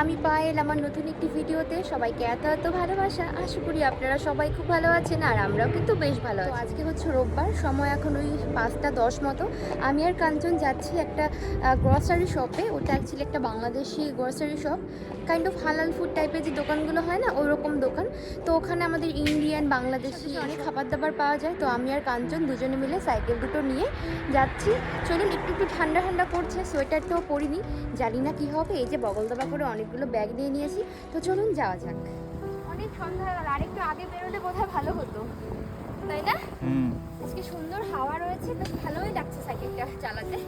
আমি পায়েল, আমার নতুন একটি ভিডিওতে সবাইকে এত এত ভালোবাসা। আশা করি আপনারা সবাই খুব ভালো আছেন আর আমরাও কিন্তু বেশ ভালো আছি। আজকে হচ্ছে রোববার, সময় এখন ওই পাঁচটা দশ মতো। আমি আর কাঞ্চন যাচ্ছি একটা গ্রসারি শপে ওটা অ্যাকচুয়ালি একটা Bangladeshi grocery shop kind of halal food টাইপের যে দোকানগুলো হয় না ওরকম দোকান। তো ওখানে আমাদের ইন্ডিয়ান বাংলাদেশি অনেক খাবার দাবার পাওয়া যায়। তো আমি আর কাঞ্চন দুজনে মিলে সাইকেল দুটো নিয়ে যাচ্ছি। চলুন একটু একটু ঠান্ডা ঠান্ডা করছে সোয়েটার তো পরিনি। জানি না কী হবে এই যে বগল দাবা করে অনেকগুলো ব্যাগ নিয়ে নিয়েছি। তো চলুন যাওয়া যাক। অনেক সন্ধ্যা হয়ে গেল আরেকটু আগে বেরোলে বোধহয় ভালো হতো। তাই না? হুম। আজকে সুন্দর হাওয়া রয়েছে বেশ ভালোই লাগছে সাইকেলটা চালাতে।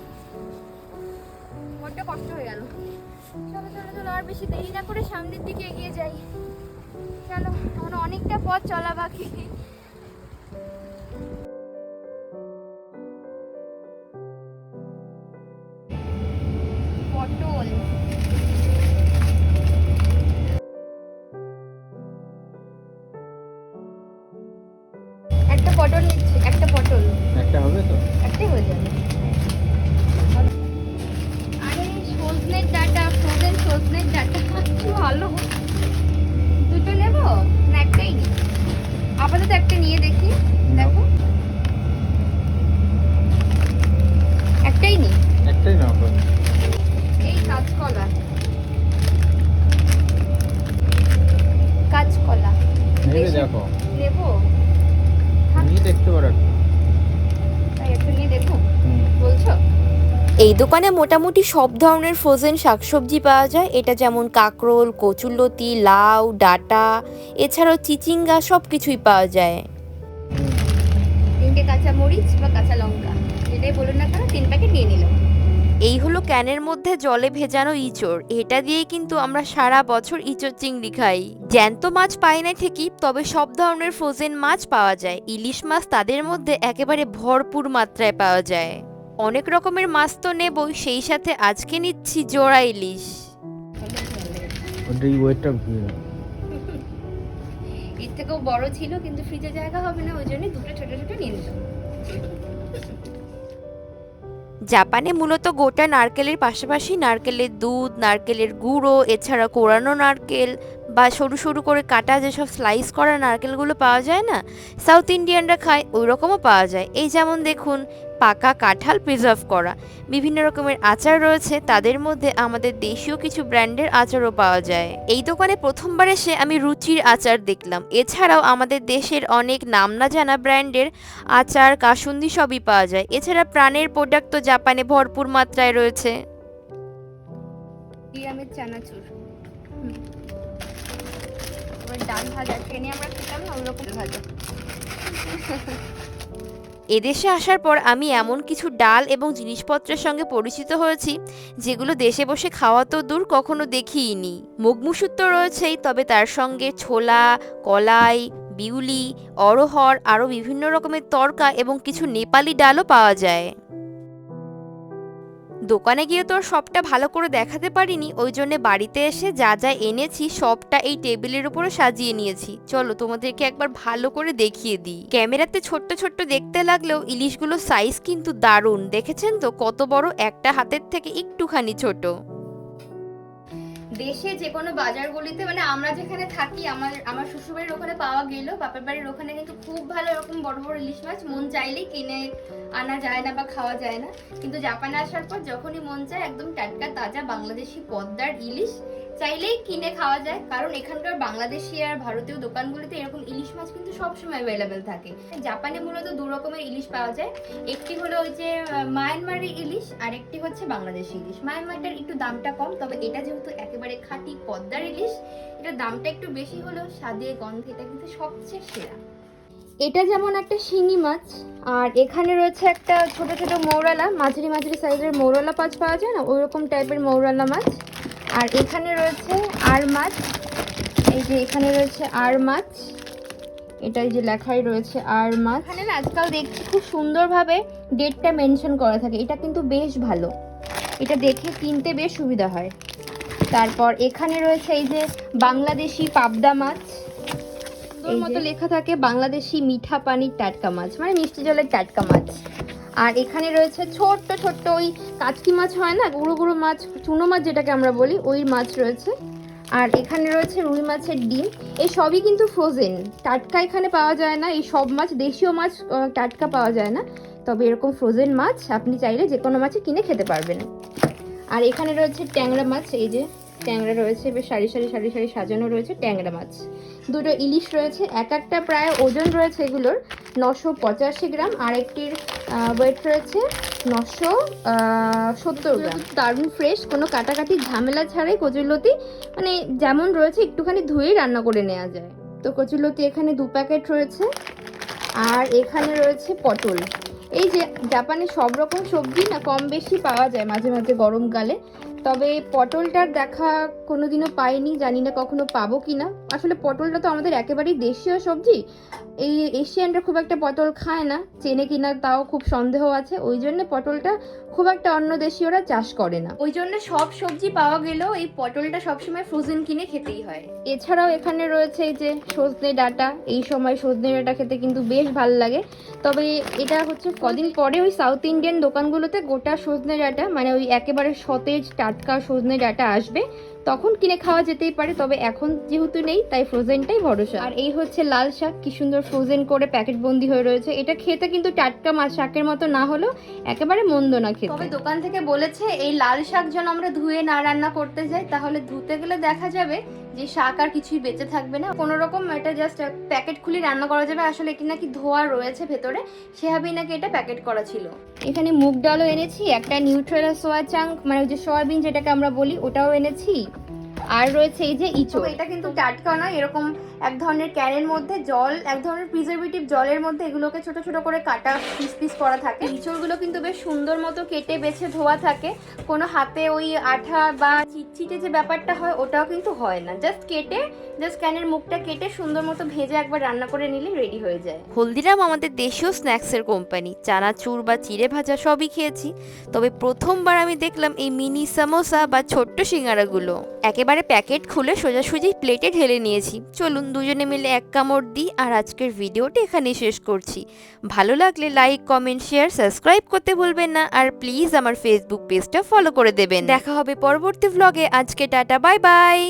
বড্ড কষ্ট হয়ে গেল। চলো চলো চলো আর বেশি দেরি না করে সামনের দিকে এগিয়ে যাই। চলো এখন অনেকটা পথ চলা বাকি। পটল। একটা পটল নিচ্ছি একটা পটল। একটা হবে তো? একটাই হয়ে যাবে। সজনের ডাটা ফ্রোজেন সজনের ডাটা। কি ভালো। দুটো নেব? না একটাই নি। আপাতত একটা নিয়ে দেখি। দেখো। একটাই নি? একটাই না এই কাঁচকলা। কাঁচকলা। দেখো। নেব? নিয়ে দেখতে পারো তাই একটা নিয়ে দেখো। বলছো? এই দোকানে মোটামুটি সব ধরনের ফ্রোজেন শাকসবজি পাওয়া যায়। এটা যেমন কাকরোল কচুরলতি লাউ ডাটা এছাড়াও চিচিঙ্গা সব কিছুই পাওয়া যায়। তিনটে কাঁচা মরিচ বা কাঁচা লঙ্কা যেটাই বলুন না কেন তিন প্যাকেট নিয়ে নিলাম। এই হলো ক্যানের মধ্যে জলে ভেজানো ইঁচড়। এটা দিয়ে কিন্তু আমরা সারা বছর ইঁচড় চিংড়ি খাই। জ্যান্ত মাছ পাই না ঠিকই তবে সব ধরনের ফ্রোজেন মাছ পাওয়া যায়। ইলিশ মাছ তাদের মধ্যে একেবারে ভরপুর মাত্রায় পাওয়া যায়। অনেক রকমের মাছ তো নেবই সেই সাথে আজকে নিচ্ছি জোড়া ইলিশ। এর থেকেও বড় ছিল কিন্তু ফ্রিজে জায়গা হবে না ওই জন্য দুটো ছোট ছোট নিয়ে নিলাম। জাপানে মূলত গোটা নারকেলের পাশাপাশি নারকেলের দুধ নারকেলের গুঁড়ো এছাড়া কোরানো নারকেল বা সরু সরু করে কাটা যেসব স্লাইস করা নারকেলগুলো পাওয়া যায় না সাউথ ইন্ডিয়ানরা খায় ওই রকমও পাওয়া যায়। এই যেমন দেখুন, পাকা কাঁঠাল প্রিজার্ভ করা। বিভিন্ন রকমের আচার রয়েছে, তাদের মধ্যে আমাদের দেশীয় কিছু ব্র্যান্ডের আচারও পাওয়া যায়। এই দোকানে প্রথমবার এসে আমি রুচির আচার দেখলাম। এছাড়াও আমাদের দেশের অনেক নাম না জানা ব্র্যান্ডের আচার, কাসুন্দি সবই পাওয়া যায়। এছাড়া প্রাণের প্রোডাক্ট তো জাপানে ভরপুর মাত্রায় রয়েছে। চানাচুর। ডাল ট্রেনে ভাজা। এদেশে আসার পর আমি এমন কিছু ডাল এবং জিনিসপত্রের সঙ্গে পরিচিত হয়েছি, যেগুলো দেশে বসে খাওয়া তো দূর কখনো দেখিইনি মুগমুসুর তো রয়েছেই, তবে তার সঙ্গে ছোলা, কলাই, বিউলি অরহর আরও বিভিন্ন রকমের তরকা এবং কিছু নেপালি ডালও পাওয়া যায়। দোকানে গিয়ে তো সবটা ভালো করে দেখাতে পারিনি, ওই জন্য বাড়িতে এসে যা যা এনেছি সবটা এই টেবিলের উপরে সাজিয়ে নিয়েছি। চলো তোমাদেরকে একবার ভালো করে দেখিয়ে দিই। ক্যামেরাতে ছোট্ট ছোট্ট দেখতে লাগলেও ইলিশগুলোর সাইজ কিন্তু দারুণ। দেখেছেন তো কত বড়? একটা হাতের থেকে একটুখানি ছোট। দেশে যে কোনো বাজারগুলিতে মানে আমরা যেখানে থাকি, আমার আমার শ্বশুরবাড়ির ওখানে পাওয়া গেল, বাপের বাড়ির ওখানে কিন্তু খুব ভালো এরকম বড় বড় ইলিশ মাছ, মন চাইলেই কিনে, আনা যায় না বা খাওয়া যায় না। কিন্তু জাপানে আসার পর যখনই মন চায়, একদম টাটকা, তাজা বাংলাদেশি পদ্মার ইলিশ চাইলেই কিনে খাওয়া যায় কারণ এখানকার বাংলাদেশি আর ভারতীয় দোকানগুলিতে এরকম ইলিশ মাছ কিন্তু সবসময় অ্যাভেলেবেল থাকে। জাপানে মূলত দু রকমের ইলিশ পাওয়া যায় একটি হলো ওই যে আহ, মায়ানমারি ইলিশ আর একটি হচ্ছে বাংলাদেশি ইলিশ। মায়ানমারটার একটু দামটা কম তবে এটা যেহেতু একেবারে খাঁটি পদ্মার ইলিশ এটার দামটা একটু বেশি হলেও স্বাদে গন্ধে এটা কিন্তু সবচেয়ে সেরা। এটা যেমন একটা শিঙি মাছ আর এখানে রয়েছে একটা ছোট ছোট মৌরালা মাঝারি মাঝারি সাইজের মৌরালা মাছ পাওয়া যায় না? ওই রকম টাইপের মৌরালা মাছ। আর এখানে রয়েছে আর মাছ। এই যে এখানে রয়েছে আর মাছ। এটাই যে লেখাই রয়েছে আর মাছ। এখানে না আজকাল দেখছি খুব সুন্দরভাবে ডেটটা মেনশন করা থাকে। এটা কিন্তু বেশ ভালো। এটা দেখে কিনতে বেশ সুবিধা হয়। তারপর এখানে রয়েছে এই যে বাংলাদেশি পাবদা মাছ। মতো লেখা থাকে বাংলাদেশি মিঠা পানির টাটকা মাছ মানে মিষ্টি জলের টাটকা মাছ। আর এখানে রয়েছে ছোট্ট ছোট্ট ওই কাচকি মাছ হয় না, গুঁড়ো গুঁড়ো মাছ, চুনো মাছ যেটাকে আমরা বলি, ওই মাছ রয়েছে। আর এখানে রয়েছে রুই মাছের ডিম। এই সবই কিন্তু ফ্রোজেন টাটকা এখানে পাওয়া যায় না। এই সব মাছ, দেশীয় মাছ টাটকা পাওয়া যায় না। তবে এরকম ফ্রোজেন মাছ আপনি চাইলে যে কোনো মাছই কিনে খেতে পারবেন। আর এখানে রয়েছে ট্যাংরা মাছ, এই যে ট্যাংরা রয়েছে, বেশ সারি সারি সারি সারি সাজানো রয়েছে ট্যাংরা মাছ। দুটো ইলিশ রয়েছে, এক একটা প্রায় ওজন রয়েছে এগুলোর নশো পঁচাশি গ্রাম, আর একটির ওয়েট রয়েছে নশো সত্তর গ্রাম। দারুণ ফ্রেশ কোনো কাটাকাটি ঝামেলা ছাড়াই কচুরলতি মানে যেমন রয়েছে একটুখানি ধুয়েই রান্না করে নেওয়া যায়। তো কচুরলতি এখানে দু প্যাকেট রয়েছে, আর এখানে রয়েছে পটল। এই যে জাপানে সব রকম সবজি না কম বেশি পাওয়া যায় মাঝে মাঝে গরমকালে তবে পটলটার দেখা কোনোদিনও পাইনি জানি না কখনো পাবো কি না আসলে পটলটা তো আমাদের একেবারেই দেশীয় সবজি। এই এশিয়ানরা খুব একটা পটল খায় না চেনে কিনা তাও খুব সন্দেহ আছে। ওই জন্য পটলটা খুব একটা অন্য দেশীয়রা চাষ করে না। ওই জন্য সব সবজি পাওয়া গেলেও এই পটলটা সবসময় ফ্রোজেন কিনে খেতেই হয়। এছাড়াও এখানে রয়েছে এই যে সজনে ডাটা। এই সময় সজনে ডাটা খেতে কিন্তু বেশ ভালো লাগে। তবে এটা হচ্ছে কদিন পরে ওই সাউথ ইন্ডিয়ান দোকানগুলোতে গোটা সজনে ডাটা মানে ওই একেবারে সতেজ টাটকা সজনে ডাটা আসবে। তখন কিনে খাওয়া যেতেই পারে তবে এখন যেহেতু নেই তাই ফ্রোজেনটাই ভরসা। আর এই হচ্ছে লাল শাক কি সুন্দর ফ্রোজেন করে প্যাকেট বন্দি হয়ে রয়েছে। এটা খেতে কিন্তু টাটকা মাছ শাকের মতো না হলেও একেবারে মন্দ না খেতে। তবে দোকান থেকে বলেছে এই লাল শাক যেন আমরা ধুয়ে না রান্না করতে যাই তাহলে ধুতে গেলে দেখা যাবে যে শাক আর কিছুই বেঁচে থাকবে না। কোনো রকম এটা জাস্ট প্যাকেট খুলে রান্না করা যাবে আসলে এটি নাকি ধোয়া রয়েছে ভেতরে সেভাবেই নাকি এটা প্যাকেট করা ছিল। এখানে মুগ ডালও এনেছি একটা নিউট্রেলা সোয়া চাঙ্ক মানে ওই যে সয়াবিন যেটাকে আমরা বলি ওটাও এনেছি। আর রয়েছে এই যে ইচো এটা কিন্তু টাটকা নয় এরকম এক ধরনের ক্যানের মধ্যে জল, এক ধরনের প্রিজারভেটিভ জলের মধ্যে এগুলোকে ছোট ছোট করে কাটা, পিস পিস করা থাকে। ইঁচড়গুলো কিন্তু বেশ সুন্দর মতো কেটে বেছে ধোয়া থাকে। কোনো হাতে ওই আঠা বা চিটচিটে যে ব্যাপারটা হয়, ওটাও কিন্তু হয় না। জাস্ট কেটে জাস্ট ক্যানের মুখটা কেটে সুন্দর মতো ভেজে একবার রান্না করে নিলে রেডি হয়ে যায়। হলদিরাম আমাদের দেশীয় স্ন্যাক্সের কোম্পানি। চানাচুর বা চিড়ে ভাজা সবই খেয়েছি। তবে প্রথমবার আমি দেখলাম এই মিনি সামোসা বা ছোট্ট সিঙ্গারাগুলো। একেবারে প্যাকেট খুলে সোজাসুজি প্লেটে ঢেলে নিয়েছি। চলুন দুজনে মিলে এক কামড় দিই আর আজকের ভিডিওটি এখানে শেষ করছি। ভালো লাগলে লাইক কমেন্ট শেয়ার সাবস্ক্রাইব করতে ভুলবেন না আর প্লিজ আমার ফেসবুক পেজটা ফলো করে দেবেন। দেখা হবে পরবর্তী ব্লগে আজকে টাটা বাই বাই